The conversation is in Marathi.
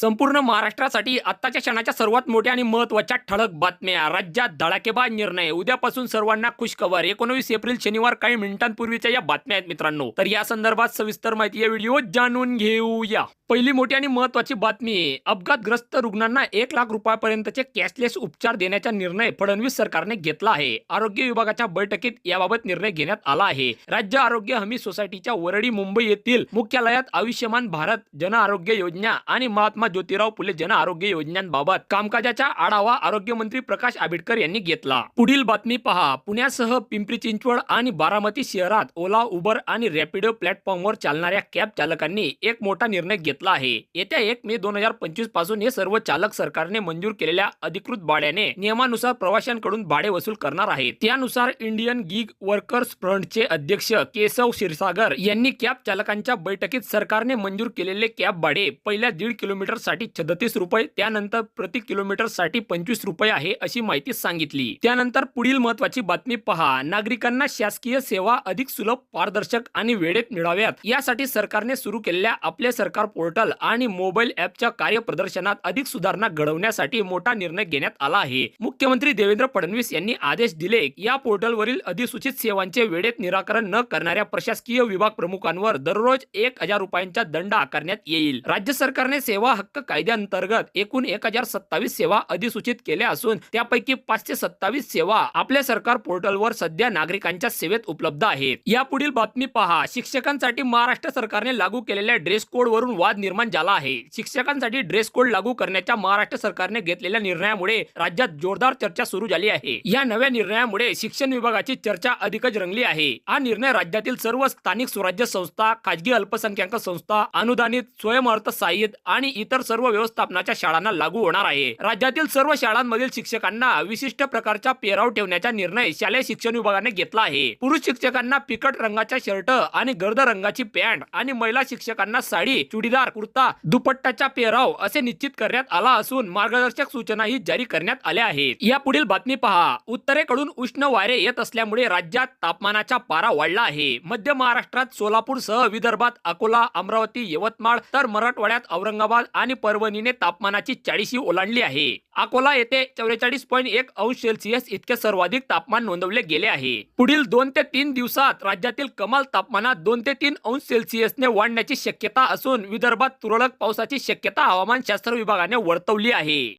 संपूर्ण महाराष्ट्रासाठी आत्ताच्या क्षणाच्या सर्वात मोठ्या आणि महत्त्वाच्या ठळक बातम्या. राज्यात धडाकेबाज निर्णय. उद्यापासून सर्वांना खुशखबर. एकोणवीस एप्रिल शनिवार काही मिनिटांपूर्वीच्या या बातम्या आहेत मित्रांनो. तर या संदर्भात सविस्तर माहिती या व्हिडिओ जाणून घेऊया. पहिली मोठी आणि महत्वाची बातमी. अपघातग्रस्त रुग्णांना एक लाख रुपयापर्यंतचे कॅशलेस उपचार देण्याचा निर्णय फडणवीस सरकारने घेतला आहे. आरोग्य विभागाच्या बैठकीत याबाबत निर्णय घेण्यात आला आहे. राज्य आरोग्य हमी सोसायटीच्या वरळी मुंबई येथील मुख्यालयात आयुष्यमान भारत जन आरोग्य योजना आणि महात्मा ज्योतिराव फुले जन आरोग्य योजनांबाबत कामकाजाचा आढावा आरोग्यमंत्री प्रकाश आंबेडकर यांनी घेतला. पुढील बातमी पहा. पुण्यासह पिंपरी चिंचवड आणि बारामती शहरात ओला उबर आणि रॅपिडो प्लॅटफॉर्मवर चालणाऱ्या कॅब चालकांनी एक मोठा निर्णय घेतला आहे. येत्या एक मे दोन हजार पंचवीसपासून हे सर्व चालक सरकारने मंजूर केलेल्या अधिकृत भाड्याने नियमानुसार प्रवाशांकडून भाडे वसूल करणार आहेत. त्यानुसार इंडियन गिग वर्कर्स फ्रंटचे अध्यक्ष केशव क्षीरसागर यांनी कॅब चालकांच्या बैठकीत सरकारने मंजूर केलेले कॅब भाडे पहिल्या दीड किलोमीटर किलोमीटरसाठी छत्तीस रुपये त्यानंतर प्रति किलोमीटरसाठी पंचवीस रुपये आहे अशी माहिती सांगितली. त्यानंतर पुढील महत्वाची बातमी पहा. नागरिकांना शासकीय सेवा अधिक सुलभ पारदर्शक आणि वेळेत मिळाव्यात. यासाठी सरकारने सुरू केलेल्या आपले सरकार पोर्टल आणि मोबाईल ऍपच्या कार्यप्रदर्शनात अधिक सुधारणा घडवण्यासाठी मोठा निर्णय घेण्यात आला आहे. मुख्यमंत्री देवेंद्र फडणवीस यांनी आदेश दिले या पोर्टलवरील अधिसूचित सेवांचे वेळेत निराकरण न करणाऱ्या प्रशासकीय विभाग प्रमुखांवर दररोज एक हजार रुपयांचा दंड आकारण्यात येईल. राज्य सरकारने सेवा हक्क कायद्याअंतर्गत एकूण एक हजार सत्तावीस सेवा अधिसूचित केल्या असून त्यापैकी पाचशे सत्तावीस सेवा आपल्या सरकार पोर्टलवर सध्या नागरिकांच्या सेवेत उपलब्ध आहेत. या पुढील बातमी पहा. शिक्षकांसाठी महाराष्ट्र सरकारने लागू केलेल्या ड्रेस कोड वरून वाद निर्माण झाला आहे. शिक्षकांसाठी ड्रेस कोड लागू करण्याच्या महाराष्ट्र सरकारने घेतलेल्या निर्णयामुळे राज्यात जोरदार चर्चा सुरू झाली आहे. या नव्या निर्णयामुळे शिक्षण विभागाची चर्चा अधिकच रंगली आहे. हा निर्णय राज्यातील सर्व स्थानिक स्वराज्य संस्था खाजगी अल्पसंख्याक संस्था अनुदानित स्वयंअर्थ सहाय्यित आणि इतर इतर सर्व व्यवस्थापनाच्या शाळांना लागू होणार आहे. राज्यातील सर्व शाळांमधील शिक्षकांना विशिष्ट प्रकारचा पेराव ठेवण्याचा निर्णय शालेय शिक्षण विभागाने घेतला आहे. पुरुष शिक्षकांना पिकट रंगाचा शर्ट आणि गर्द रंगाची पॅन्ट आणि महिला शिक्षकांना साडी चुडीदार कुर्ता दुपट्टाचा पेराव असे निश्चित करण्यात आला असून मार्गदर्शक सूचनाही जारी करण्यात आल्या आहेत. या पुढील बातमी पहा. उत्तरेकडून उष्ण वारे येत असल्यामुळे राज्यात तापमानाचा पारा वाढला आहे. मध्य महाराष्ट्रात सोलापूर सह विदर्भात अकोला अमरावती यवतमाळ तर मराठवाड्यात औरंगाबाद आणि आणि परभणीने तापमानाची चाळीशी ओलांडली आहे. अकोला येथे चौवेचाळीस पॉईंट एक अंश सेल्सिअस इतके सर्वाधिक तापमान नोंदवले गेले आहे. पुढील दोन ते तीन दिवसात राज्यातील कमाल तापमानात दोन ते तीन अंश सेल्सिअसने वाढण्याची शक्यता असून विदर्भात तुरळक पावसाची शक्यता हवामान शास्त्र विभागाने वर्तवली आहे.